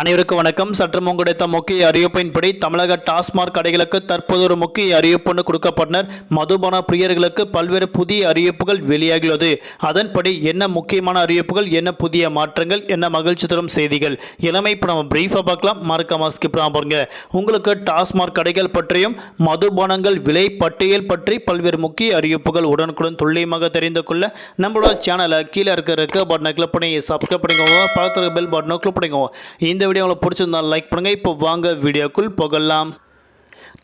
அனைவருக்கும் வணக்கம். சற்று முன் முக்கிய அறிவிப்பின்படி தமிழக டாஸ்மாக் கடைகளுக்கு தற்போது ஒரு முக்கிய அறிவிப்புன்னு கொடுக்கப்பட்டனர். மதுபான பிரியர்களுக்கு பல்வேறு புதிய அறிவிப்புகள் வெளியாகியுள்ளது. அதன்படி என்ன முக்கியமான அறிவிப்புகள் என்ன புதிய மாற்றங்கள் என்ன மகிழ்ச்சி தரும் செய்திகள் இளமை இப்போ நம்ம பிரீஃபாக பார்க்கலாம். மறக்காம ஸ்கிப் பாருங்க. உங்களுக்கு டாஸ்மாக் கடைகள் பற்றியும் மதுபானங்கள் விலை பட்டியல் பற்றி பல்வேறு முக்கிய அறிவிப்புகள் உடனுக்குடன் துல்லியமாக தெரிந்து கொள்ள நம்மளோட சேனலை கீழே இருக்கிற இருக்க பட்டனை கிளிக் பண்ணி சப்ஸ்கிரைப் பண்ணிக்கோங்க. பக்கத்தில் பெல் பட்டனை கிளிக் பண்ணிக்கோங்க. இந்த வீடியோ உங்களுக்கு பிடிச்சிருந்தா லைக் பண்ணுங்கள் இப்போ வாங்க வீடியோக்குள் போகலாம்.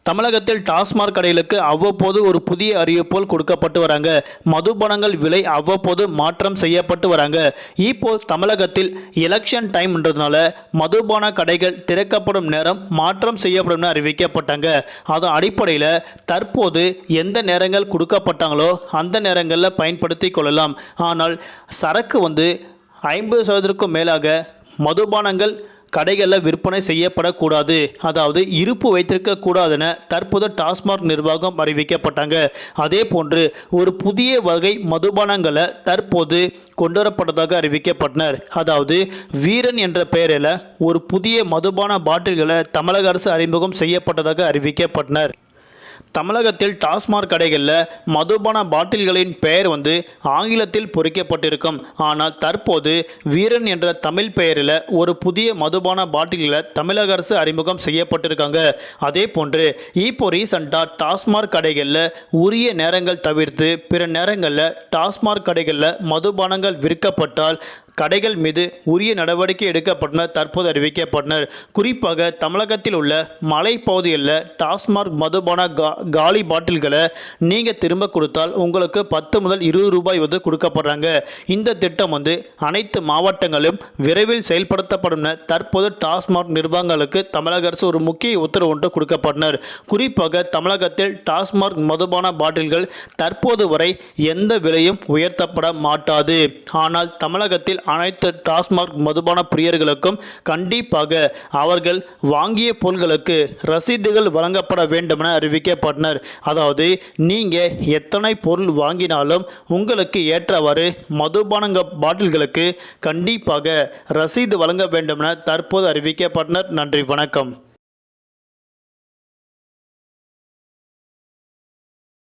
தமிழகத்தில் டாஸ்மாக் கடைகளுக்கு அவ்வப்போது ஒரு புதிய அறிவிப்போல் கொடுக்கப்பட்டு வராங்க. மதுபானங்கள் விலை அவ்வப்போது மாற்றம் செய்யப்பட்டு வராங்க. இப்போ தமிழகத்தில் எலெக்ஷன் டைம்ன்றதுனால மதுபான கடைகள் திறக்கப்படும் நேரம் மாற்றம் செய்யப்படும் அறிவிக்கப்பட்டாங்க. அதன் அடிப்படையில் தற்போது எந்த நேரங்கள் கொடுக்கப்பட்டாங்களோ அந்த நேரங்களில் பயன்படுத்தி கொள்ளலாம். ஆனால் சரக்கு வந்து ஐம்பது சதவீதத்திற்கும் மேலாக மதுபானங்கள் கடைகளில் விற்பனை செய்யப்படக்கூடாது. அதாவது இருப்பு வைத்திருக்க கூடாதுன்னு தற்போது டாஸ்மாக் நிர்வாகம் அறிவிக்கப்பட்டாங்க. அதே போன்று ஒரு புதிய வகை மதுபானங்களை தற்போது கொண்டுவரப்பட்டதாக அறிவிக்கப்பட்டனர். அதாவது வீரன் என்ற பெயரில் ஒரு புதிய மதுபான பாட்டில்களை தமிழக அரசு அறிமுகம் செய்யப்பட்டதாக அறிவிக்கப்பட்டனர். தமிழகத்தில் டாஸ்மாக் கடைகளில் மதுபான பாட்டில்களின் பெயர் வந்து ஆங்கிலத்தில் பொறிக்கப்பட்டிருக்கும். ஆனால் தற்போது வீரன் என்ற தமிழ் பெயரில் ஒரு புதிய மதுபான பாட்டில்களை தமிழக அரசு அறிமுகம் செய்யப்பட்டிருக்காங்க. அதே போன்று இப்போ ரீசண்டாக டாஸ்மாக் கடைகளில் உரிய நேரங்கள் தவிர்த்து பிற நேரங்களில் டாஸ்மாக் கடைகளில் மதுபானங்கள் விற்கப்பட்டால் கடைகள் மீது உரிய நடவடிக்கை எடுக்கப்பட்டன தற்போது அறிவிக்கப்பட்டனர். குறிப்பாக தமிழகத்தில் உள்ள மலைப்பகுதிகளில் டாஸ்மாக் மதுபான கா காலி பாட்டில்களை நீங்கள் திரும்ப கொடுத்தால் உங்களுக்கு பத்து முதல் இருபது ரூபாய் வந்து கொடுக்கப்படுறாங்க. இந்த திட்டம் வந்து அனைத்து மாவட்டங்களும் விரைவில் செயல்படுத்தப்படும் தற்போது டாஸ்மாக் நிர்வாகங்களுக்கு தமிழக அரசு ஒரு முக்கிய உத்தரவு ஒன்று கொடுக்கப்பட்டனர். குறிப்பாக தமிழகத்தில் டாஸ்மாக் மதுபான பாட்டில்கள் தற்போது வரை எந்த விலையும் உயர்த்தப்பட மாட்டாது. ஆனால் தமிழகத்தில் அனைத்து டாஸ்மாக் மதுபான பிரியர்களுக்கும் கண்டிப்பாக அவர்கள் வாங்கிய பொருட்களுக்கு ரசீதுகள் வழங்கப்பட வேண்டும் என அறிவிக்கப்பட்டனர். அதாவது நீங்கள் எத்தனை பொருள் வாங்கினாலும் உங்களுக்கு ஏற்றவாறு மதுபானங்க பாட்டில்களுக்கு கண்டிப்பாக ரசீது வழங்க வேண்டும் என தற்போது அறிவிக்கப்பட்டனர். நன்றி வணக்கம்.